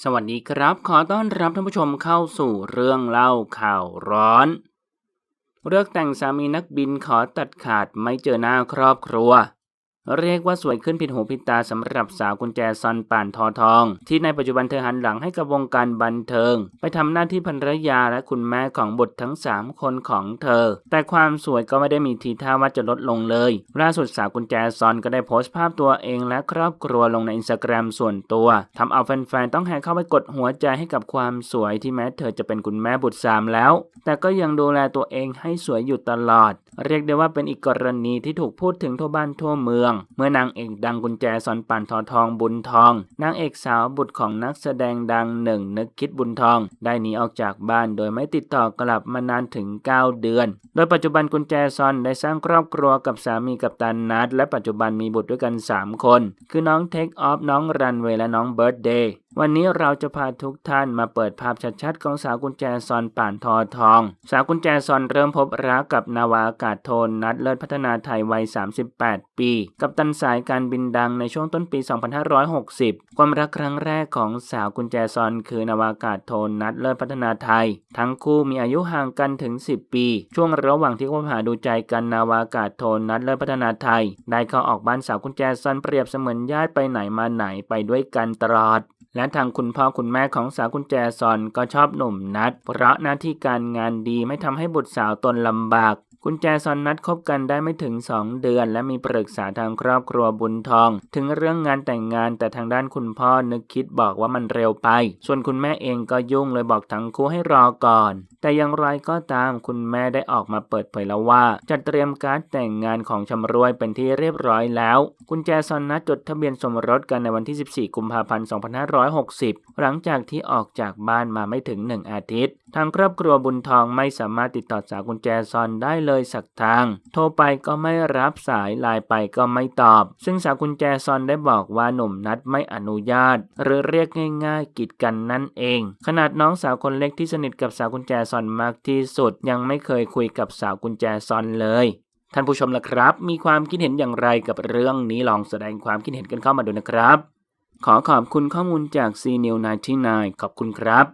สวัสดีครับ ขอต้อนรับท่านผู้ชมเข้าสู่เรื่องเล่าข่าวร้อน เลือกแต่งสามีนักบินขอตัดขาดไม่เจอหน้าครอบครัว เรียกว่าสวยขึ้นผิดหูผิดตาสำหรับสาวกุญแจซอนป่านทอทอง ที่ในปัจจุบันเธอหันหลังให้กับวงการบันเทิง ไปทำหน้าที่ภรรยาและคุณแม่ของบุตรทั้ง 3 คนของเธอ แต่ความสวยก็ไม่ได้มีทีท่าว่าจะลดลงเลย ล่าสุดสาวกุญแจซอนก็ได้โพสต์ภาพตัวเองและครอบครัวลงในอินสตาแกรมส่วนตัวทำเอาแฟนๆต้องแห่เข้าไปกดหัวใจให้กับความสวยที่แม้เธอจะเป็นคุณแม่บุตรสามแล้ว แต่ก็ยังดูแลตัวเองให้สวยอยู่ตลอด เรียกได้ว่าเป็นอีกกรณีที่ถูกพูดถึงทั่วบ้านทั่วเมือง เมื่อนางเอกดังกุญแจสอนป่านทอทองบุญทอง นางเอกสาวบุตรของนักแสดงดังหนึ่งนึกคิดบุญทอง ได้หนีออกจากบ้านโดยไม่ติดต่อกลับมานานถึง 9 เดือน โดยปัจจุบันกุญแจซอนได้สร้างครอบครัวกับสามีกับตันนัดและปัจจุบันมีบุตรด้วยกัน 3 คน คือน้องเทคออฟน้องรันเวย์และน้องเบิร์ดเดย์ วันนี้เราจะพาทุกท่านมาเปิดภาพชัดๆ ของสาวกุญแจซอนป่านทอทอง สาวกุญแจซอนเริ่มพบรักกับนาวาอากาศโทนนัดเลิศพัฒนาไทยวัย 38 ปี กับตันสายการบินดังในช่วงต้นปี 2560 ความรักครั้งแรกของสาวกุญแจซอนคือนาวาอากาศโทนนัดเลิศพัฒนาไทย ทั้งคู่มีอายุห่างกันถึง 10 ปี ช่วงระหว่างที่คบหาดูใจกันนาวาอากาศโทนนัดเลิศพัฒนาไทย ได้เข้าออกบ้านสาวกุญแจซอนเปรียบเสมือนญาติไปไหนมาไหนไปด้วยกันตลอด และทางคุณพ่อคุณแม่ของสาวกุญแจซอนก็ชอบหนุ่มนัด เพราะหน้าที่การงานดีไม่ทำให้บุตรสาวตนลำบากกุญแจซอนนัดคบกันได้ไม่ถึง 2 เดือน และมีปรึกษาทางครอบครัวบุญทอง ถึงเรื่องงานแต่งงานแต่ทางด้านคุณพ่อนึกคิดบอกว่ามันเร็วไป ส่วนคุณแม่เองก็ยุ่งเลยบอกทั้งคู่ให้รอก่อน แต่อย่างไรก็ตามคุณแม่ได้ออกมาเปิดเผยแล้วว่า จัดเตรียมการแต่งงานของชำรวยเป็นที่เรียบร้อยแล้วกุญแจซอนนัดจดทะเบียนสมรสกันในวันที่ 14 กุมภาพันธ์ 2560 หลังจากที่ออกจากบ้านมาไม่ถึง 1 อาทิตย์ ทางครอบครัวบุญทองไม่สามารถติดต่อสาวกุญแจซอนได้เลยสักทาง โทรไปก็ไม่รับสายไลน์ไปก็ไม่ตอบ ซึ่งสาวกุญแจซอนได้บอกว่าหนุ่มนัดไม่อนุญาต หรือเรียกง่าย ๆกีดกันนั่นเอง ขนาดน้องสาวคนเล็กที่สนิทกับสาวกุญแจซอนมากที่สุด ยังไม่เคยคุยกับสาวกุญแจซอนเลย ท่านผู้ชมล่ะครับ มีความคิดเห็นอย่างไรกับเรื่องนี้ลองแสดงความคิดเห็นกันเข้ามาดูนะครับ ขอขอบคุณข้อมูลจาก c n e w 99ขอบคุณครับ